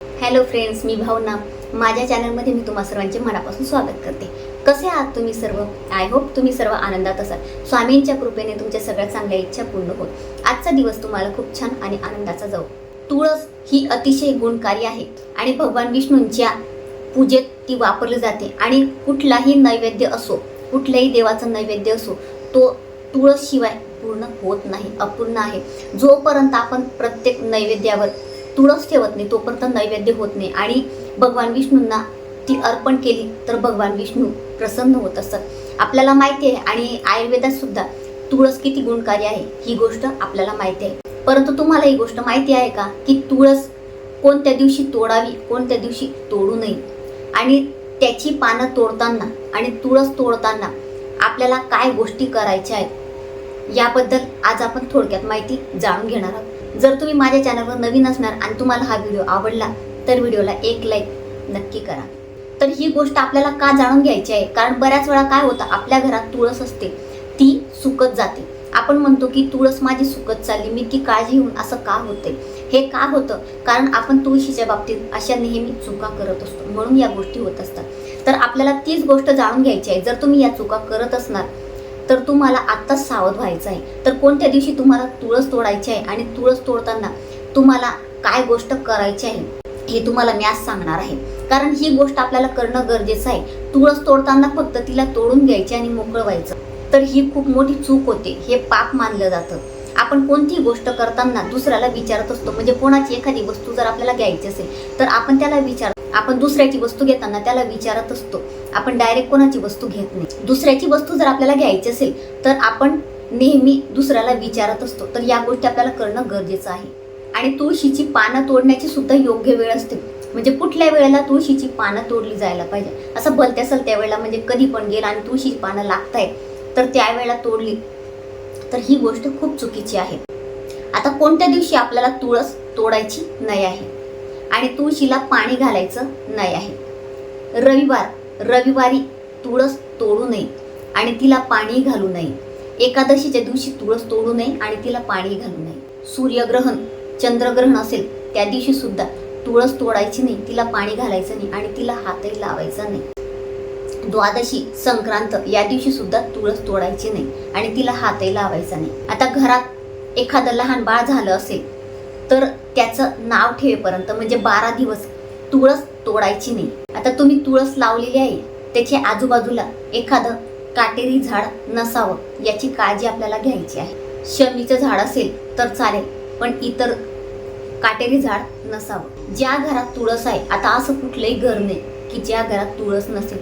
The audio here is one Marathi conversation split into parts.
हॅलो फ्रेंड्स मी भावना. माझ्या चॅनलमध्ये मी तुम्हा सर्वांचे मनापासून स्वागत करते. कसे आहात तुम्ही सर्व? आय होप तुम्ही सर्व आनंदात असाल. स्वामींच्या कृपेने तुमच्या सगळ्या चांगल्या इच्छा पूर्ण होत आजचा दिवस तुम्हाला खूप छान आणि आनंदाचा जाऊ तुळस ही अतिशय गुणकारी आहे आणि भगवान विष्णूंच्या पूजेत ती वापरली जाते आणि कुठलाही नैवेद्य असो कुठल्याही देवाचं नैवेद्य असो तो तुळस शिवाय पूर्ण होत नाही अपूर्ण आहे. जोपर्यंत आपण प्रत्येक नैवेद्यावर तुळस ठेवत नाही तोपर्यंत नैवेद्य होत नाही. आणि भगवान विष्णूंना ती अर्पण केली तर भगवान विष्णू प्रसन्न होत असतात आपल्याला माहिती आहे आणि आयुर्वेदात सुद्धा तुळस किती गुणकारी आहे ही गोष्ट आपल्याला माहिती आहे. परंतु तुम्हाला ही गोष्ट माहिती आहे का की तुळस कोणत्या दिवशी तोडावी कोणत्या दिवशी तोडू नये? आणि त्याची पानं तोडताना आणि तुळस तोडताना आपल्याला काय गोष्टी करायच्या आहेत याबद्दल आज आपण थोडक्यात माहिती जाणून घेणार आहोत. जर तुम्ही माझ्या चॅनलवर नवीन असणार आणि तुम्हाला हा व्हिडिओ आवडला तर व्हिडिओला एक लाईक नक्की करा. तर ही गोष्ट आपल्याला का जाणून घ्यायची आहे? कारण बऱ्याच वेळा काय होतं आपल्या घरात तुळस असते ती सुकत जाते. आपण म्हणतो की तुळस माझी सुकत चालली मी की काळजी घेऊन असं का होते? हे का होतं? कारण आपण तुळशीच्या बाबतीत अशा नेहमी चुका करत असतो. म्हणून या गोष्टी होत असतात. तर आपल्याला तीच गोष्ट जाणून घ्यायची आहे. जर तुम्ही या चुका करत असणार तर तुम्हाला आत्ताच सावध व्हायचं आहे. तर कोणत्या दिवशी तुम्हाला तुळस तोडायची आहे आणि तुळस तोडताना तुम्हाला काय गोष्ट करायची आहे हे तुम्हाला मी आज सांगणार आहे. कारण ही गोष्ट आपल्याला करणं गरजेचं आहे. तुळस तोडताना फक्त तिला तोडून घ्यायची आणि मोकळं व्हायचं तर ही खूप मोठी चूक होते. हे पाप मानलं जातं. आपण कोणतीही गोष्ट करताना दुसऱ्याला विचारत असतो. म्हणजे कोणाची एखादी वस्तू जर आपल्याला घ्यायची असेल तर आपण त्याला विचार आपण दुसऱ्याची वस्तू घेताना त्याला विचारत असतो. आपण डायरेक्ट कोणाची वस्तू घेत नाही. दुसऱ्याची वस्तू जर आपल्याला घ्यायची असेल तर आपण नेहमी दुसऱ्याला विचारत असतो. तर या गोष्टी आपल्याला करणं गरजेचं आहे. आणि तुळशीची पानं तोडण्याची सुद्धा योग्य वेळ असते. म्हणजे कुठल्या वेळेला तुळशीची पानं तोडली जायला पाहिजे? असं भलत्या असेल त्यावेळेला म्हणजे कधी पण गेला आणि तुळशीची पानं लागतायत तर त्यावेळेला तोडली तर ही गोष्ट खूप चुकीची आहे. आता कोणत्या दिवशी आपल्याला तुळस तोडायची नाही आहे? आणि तुळशीला पाणी घालायचं नाही आहे. रविवार रविवारी तुळस तोडू नये आणि तिला पाणी घालू नये. एकादशीच्या दिवशी तुळस तोडू नये आणि तिला पाणी घालू नये. सूर्यग्रहण चंद्रग्रहण असेल त्या दिवशी सुद्धा तुळस तोडायची नाही तिला पाणी घालायचं नाही आणि तिला हातही लावायचा नाही. द्वादशी संक्रांत या दिवशी सुद्धा तुळस तोडायची नाही आणि तिला हातही लावायचा नाही. आता घरात एखादं लहान बाळ झालं असेल तर त्याचं नाव ठेवेपर्यंत म्हणजे बारा दिवस तुळस तोडायची नाही. आता तुम्ही तुळस लावलेली आहे त्याच्या आजूबाजूला एखादं काटेरी झाड नसावं याची काळजी आपल्याला घ्यायची आहे. शमीचं झाड असेल तर चालेल पण इतर काटेरी झाड नसावं. ज्या घरात तुळस आहे आता असं कुठलंही घर नाही की ज्या घरात तुळस नसेल.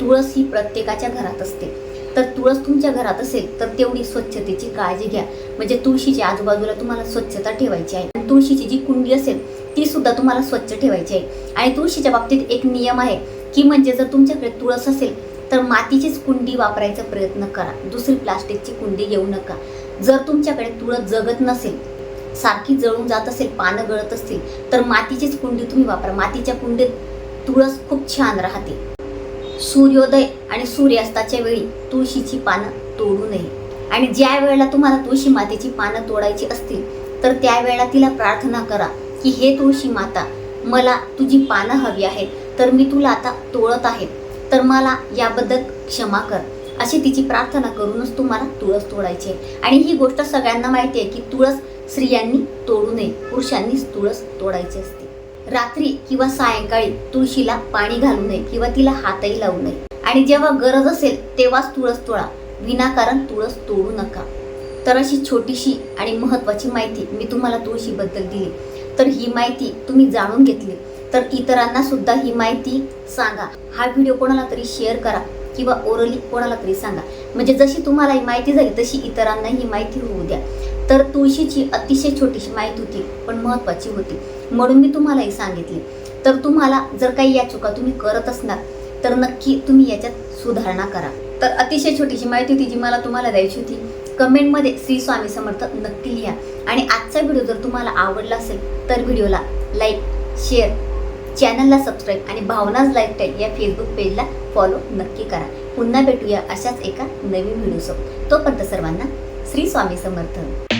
तुळस ही प्रत्येकाच्या घरात असते. तर तुळस तुमच्या घरात असेल तर तेवढी स्वच्छतेची काळजी घ्या. म्हणजे तुळशीच्या आजूबाजूला तुम्हाला स्वच्छता ठेवायची आहे. आणि तुळशीची जी कुंडी असेल ती सुद्धा तुम्हाला स्वच्छ ठेवायची आहे. आणि तुळशीच्या बाबतीत एक नियम आहे की म्हणजे जर तुमच्याकडे तुळस असेल तर मातीचीच कुंडी वापरायचा प्रयत्न करा. दुसरी प्लास्टिकची कुंडी घेऊ नका. जर तुमच्याकडे तुळस जगत नसेल सारखी जळून जात असेल पानं गळत असतील तर मातीचीच कुंडी तुम्ही वापरा. मातीच्या कुंडीत तुळस खूप छान राहते. सूर्योदय आणि सूर्यास्ताच्या वेळी तुळशीची पानं तोडू नये. आणि ज्या वेळेला तुम्हाला तुळशी मातेची पानं तोडायची असतील तर त्यावेळेला तिला प्रार्थना करा की हे तुळशी माता मला तुझी पानं हवी आहेत तर मी तुला आता तोळत आहे. तर मला याबद्दल क्षमा कर. अशी तिची प्रार्थना करूनच तुम्हाला तुळस तोडायची आहे. आणि ही गोष्ट सगळ्यांना माहिती आहे की तुळस स्त्रियांनी तोडू नये पुरुषांनीच तुळस तोडायची असते. रात्री किंवा सायंकाळी तुळशीला पाणी घालू नये किंवा तिला हातही लावू नये. आणि जेव्हा गरज असेल तेव्हाच तुळस तोडा. विनाकारण तुळस तोडू नका. तर अशी छोटीशी आणि महत्त्वाची माहिती मी तुम्हाला तुळशीबद्दल दिली. तर ही माहिती तुम्ही जाणून घेतली. तर इतरांना सुद्धा ही माहिती सांगा. हा व्हिडिओ कोणाला तरी शेअर करा किंवा ओरली कोणाला तरी सांगा. म्हणजे जशी तुम्हाला ही माहिती झाली तशी इतरांना ही माहिती होऊ द्या. तर तुळशीची अतिशय छोटीशी माहिती होती पण महत्त्वाची होती. म्हणून मी तुम्हालाही सांगितली. तर तुम्हाला जर काही या चुका तुम्ही करत असणार तर नक्की तुम्ही याच्यात सुधारणा करा. तर अतिशय छोटीशी माहिती होती जी मला तुम्हाला द्यायची होती. कमेंटमध्ये श्री स्वामी समर्थ नक्की लिहा. आणि आजचा व्हिडिओ जर तुम्हाला आवडला असेल तर व्हिडिओला लाईक शेअर चॅनलला सबस्क्राईब आणि भावनाज लाईफस्टाईल या फेसबुक पेजला फॉलो नक्की करा. पुन्हा भेटूया अशाच एका नवीन व्हिडिओसोबत. तोपर्यंत सर्वांना श्री स्वामी समर्थ.